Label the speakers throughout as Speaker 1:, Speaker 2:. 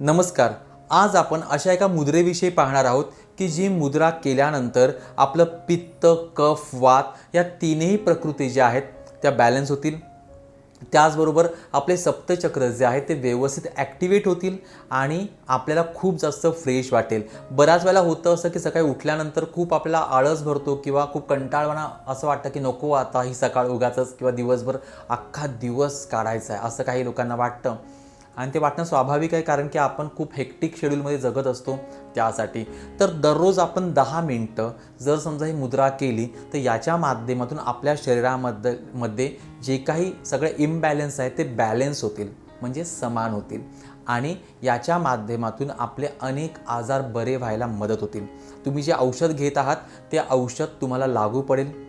Speaker 1: नमस्कार. आज आपण अशा एका मुद्रेविषयी पाहणार आहोत की जी मुद्रा केल्यानंतर आपलं पित्त कफ वात या तीनही प्रकृती ज्या आहेत त्या बॅलन्स होतील. त्याचबरोबर आपले सप्तचक्र जे आहेत ते व्यवस्थित ॲक्टिवेट होतील आणि आपल्याला खूप जास्त फ्रेश वाटेल. बऱ्याच वेळेला होतं असं की सकाळी उठल्यानंतर खूप आपल्याला आळस भरतो किंवा खूप कंटाळवाणा असं वाटतं की नको आता ही सकाळ उगाचच किंवा दिवसभर अख्खा दिवस काढायचा आहे असं काही लोकांना वाटतं. आणि ते वाटणं स्वाभाविक आहे कारण की आपण खूप हेक्टिक शेड्यूलमध्ये जगत असतो त्यासाठी. तर दररोज आपण दहा मिनटं जर समजा ही मुद्रा केली तर याच्या माध्यमातून आपल्या शरीरामध्ये मध्ये जे काही सगळे इम्बॅलन्स आहे ते बॅलन्स होतील म्हणजे समान होतील. आणि याच्या माध्यमातून आपले अनेक आजार बरे व्हायला मदत होतील. तुम्ही जे औषध घेत आहात ते औषध तुम्हाला लागू पडेल.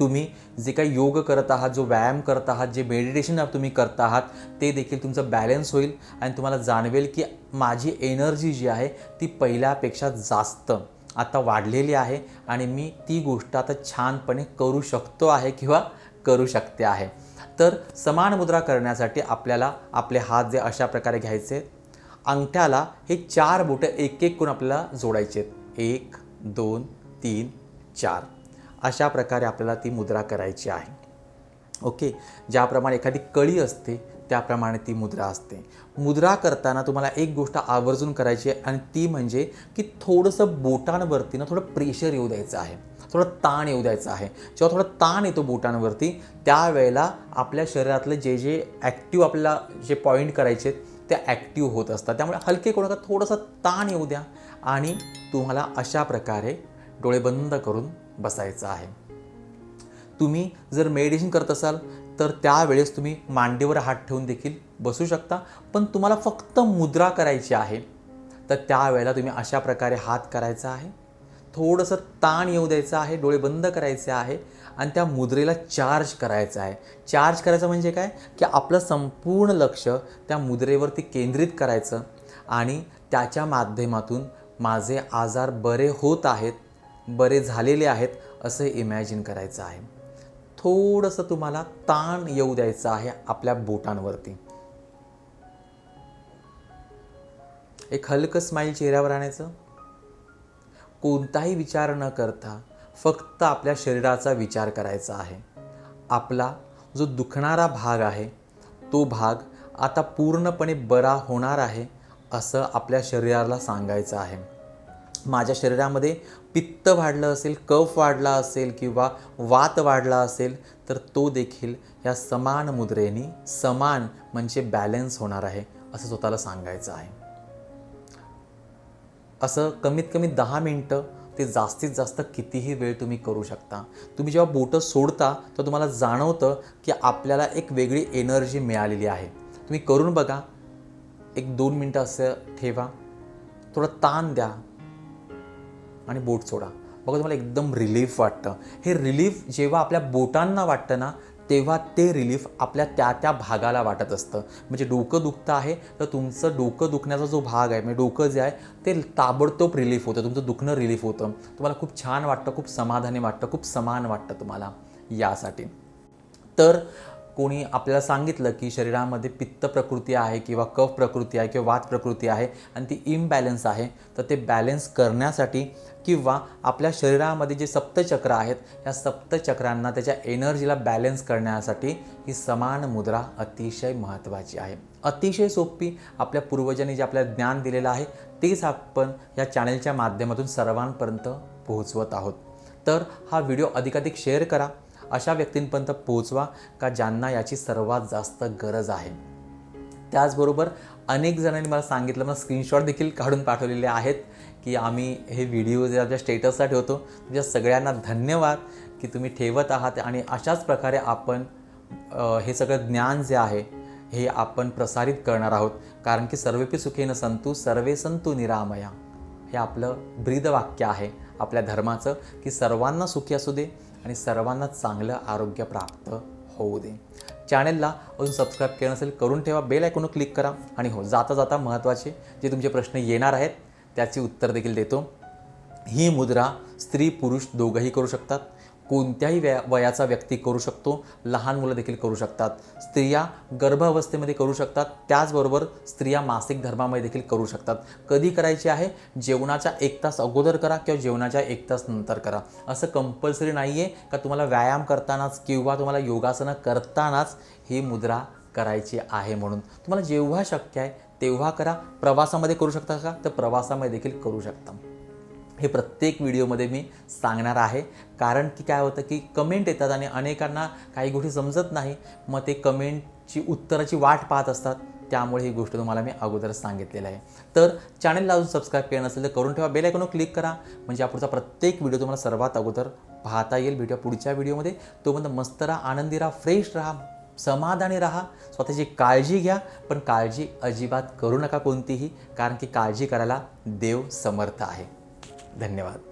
Speaker 1: तुम्ही जे काही योग करत आहात जो व्यायाम करत आहात जे मेडिटेशन तुम्ही करत आहात ते देखील तुमचं बॅलन्स होईल आणि तुम्हाला जाणवेल की माझी एनर्जी जी आहे ती पहिल्यापेक्षा जास्त. आता वाढलेली आहे आणि मी ती गोष्ट आता छानपणे करू शकतो आहे किंवा करू शकते आहे. तर समान मुद्रा करण्यासाठी आपल्याला आपले हात जे अशा प्रकारे घ्यायचे. अंगठ्याला हे चार बोटं एक एक करून आपल्याला जोडायचे आहेत. एक दोन तीन चार. अशा प्रकारे आपल्याला ती मुद्रा करायची आहे. ओके? ज्याप्रमाणे एखादी कळी असते त्याप्रमाणे ती मुद्रा असते. मुद्रा करताना तुम्हाला एक गोष्ट आवर्जून करायची आहे आणि ती म्हणजे की थोडंसं बोटांवरती ना थोडं प्रेशर येऊ द्यायचं आहे. थोडं ताण येऊ द्यायचं आहे. जेव्हा थोडं ताण येतो बोटांवरती त्यावेळेला आपल्या शरीरातले जे जे ॲक्टिव्ह आपल्याला जे पॉईंट करायचे आहेत ते ॲक्टिव्ह होत असतात. त्यामुळे हलके कोणाला थोडंसं ताण येऊ द्या आणि तुम्हाला अशा प्रकारे डोळे बंद करून बसायचं आहे. तुम्ही जर मेडिटेशन करत असाल तर त्यावेळेस तुम्ही मांडीवर हात ठेवून देखील बसू शकता पण तुम्हाला फक्त मुद्रा करायची आहे. तर त्यावेळेला तुम्ही अशा प्रकारे हात करायचा आहे. थोडंसं ताण येऊ द्यायचं आहे डोळे बंद करायचे आहे आणि त्या मुद्रेला चार्ज करायचं आहे. चार्ज करायचं म्हणजे काय? की आपलं संपूर्ण लक्ष त्या मुद्रेवरती केंद्रित करायचं आणि त्याच्या माध्यमातून माझे आजार बरे होत आहेत बरे झालेले आहेत असं इमॅजिन करायचं आहे. थोडंसं तुम्हाला ताण येऊ द्यायचं आहे आपल्या बोटांवरती. एक हलकं स्माईल चेहऱ्यावर आणायचं. कोणताही विचार न करता फक्त आपल्या शरीराचा विचार करायचा आहे. आपला जो दुखणारा भाग आहे तो भाग आता पूर्णपणे बरा होणार आहे असं आपल्या शरीराला सांगायचं आहे. माझ्या शरीरामध्ये पित्त वाढलं असेल कफ वाढला असेल किंवा वात वाढला असेल तर तो देखील या समान मुद्रेनी समान म्हणजे बॅलन्स होणार आहे असं स्वतःला सांगायचं आहे. असं कमीत कमी दहा मिनटं ते जास्तीत जास्त कितीही वेळ तुम्ही करू शकता. तुम्ही जेव्हा बोटं सोडता तर तुम्हाला जाणवतं की आपल्याला एक वेगळी एनर्जी मिळालेली आहे. तुम्ही करून बघा. एक दोन मिनटं असं ठेवा. थोडं ताण द्या. आणि बोट सोडा. बघा तुम्हाला एकदम रिलीफ वाटतं. हे रिलीफ जेव्हा आपल्या बोटांना वाटतं ना तेव्हा ते रिलीफ आपल्या त्या त्या भागाला वाटत असतं. म्हणजे डोकं दुखतं आहे तर तुमचं डोकं दुखण्याचा जो भाग आहे म्हणजे डोकं जे आहे ते ताबडतोब रिलीफ होतं. तुमचं दुखणं रिलीफ होतं. तुम्हाला खूप छान वाटतं खूप समाधानी वाटतं खूप समान वाटतं तुम्हाला यासाठी. तर कोणी आपल्याला सांगितलं की शरीरामध्ये पित्त प्रकृती आहे किंवा कफ प्रकृती आहे किंवा वात प्रकृती आहे आणि ती इम्बॅलन्स आहे तर ते बॅलन्स करण्यासाठी किंवा आपल्या शरीरामध्ये जे सप्तचक्र आहेत या सप्तचक्रांना त्याच्या एनर्जीला बॅलन्स करण्यासाठी ही समान मुद्रा अतिशय महत्त्वाची आहे. अतिशय सोपी आपल्या पूर्वजांनी जे आपल्याला ज्ञान दिलेलं आहे तेच आपण या चॅनलच्या माध्यमातून सर्वांपर्यंत पोहोचवत आहोत. तर हा व्हिडिओ अधिकाधिक शेअर करा. अशा व्यक्तींपर्यंत पोहोचवा का ज्यांना याची सर्वात जास्त गरज आहे. त्याचबरोबर अनेक जणांनी मला सांगितलं मला स्क्रीनशॉट देखील काढून पाठवलेले आहेत की आम्ही हे व्हिडिओ जे आपल्या स्टेटसला ठेवतो तुमच्या सगळ्यांना धन्यवाद की तुम्ही ठेवत आहात आणि अशाच प्रकारे आपण हे सगळं ज्ञान जे आहे हे आपण प्रसारित करणार आहोत. कारण की सर्वेपी सुखेन संतू सर्वे संतू निरामया. हे आपलं ब्रीदवाक्य आहे आपल्या धर्माचं की सर्वांना सुखी असू दे आणि सर्वांना चांगलं आरोग्य प्राप्त होऊ दे. चॅनेलला अजून सबस्क्राईब केलं नसेल करून ठेवा. बेल आयकॉनवर क्लिक करा. आणि हो जाता जाता महत्त्वाचे जे तुमचे प्रश्न येणार आहेत त्याची उत्तर देखील देतो. ही मुद्रा स्त्री पुरुष दोघंही करू शकतात. कोणत्याही वया वयाचा व्यक्ती करू शकतो लहान मुलं देखील करू शकतात. स्त्रिया गर्भावस्थेमध्ये करू शकतात त्याचबरोबर स्त्रिया मासिक धर्मामध्ये देखील करू शकतात. कधी करायची आहे? जेवणाच्या एक तास अगोदर करा किंवा जेवणाच्या एक तास नंतर करा. असं कंपल्सरी नाही आहे का तुम्हाला व्यायाम करतानाच किंवा तुम्हाला योगासनं करतानाच ही मुद्रा करायची आहे म्हणून. तुम्हाला जेव्हा शक्य आहे तेव्हा करा. प्रवासामध्ये करू शकता का? तर प्रवासामध्ये देखील करू शकता. हे प्रत्येक व्हिडिओमध्ये मी सांगणार आहे. कारण की काय होतं की कमेंट येतात आणि अनेकांना काही गोष्टी समजत नाही. मग ते कमेंटची उत्तराची वाट पाहत असतात. त्यामुळे ही गोष्ट तुम्हाला मी अगोदरच सांगितलेलं आहे. तर चॅनलला अजून सबस्क्राईब केलं नसेल तर करून ठेवा. बेल आयकॉनवर क्लिक करा. म्हणजे पुढचा प्रत्येक व्हिडिओ तुम्हाला सर्वात अगोदर पाहता येईल. भेटूया पुढच्या व्हिडिओमध्ये. तोपर्यंत मस्त राहा आनंदी राहा फ्रेश राहा समाधानी राहा. स्वतःची काळजी घ्या. पण काळजी अजिबात करू नका कोणतीही. कारण की काळजी करायला देव समर्थ आहे. धन्यवाद.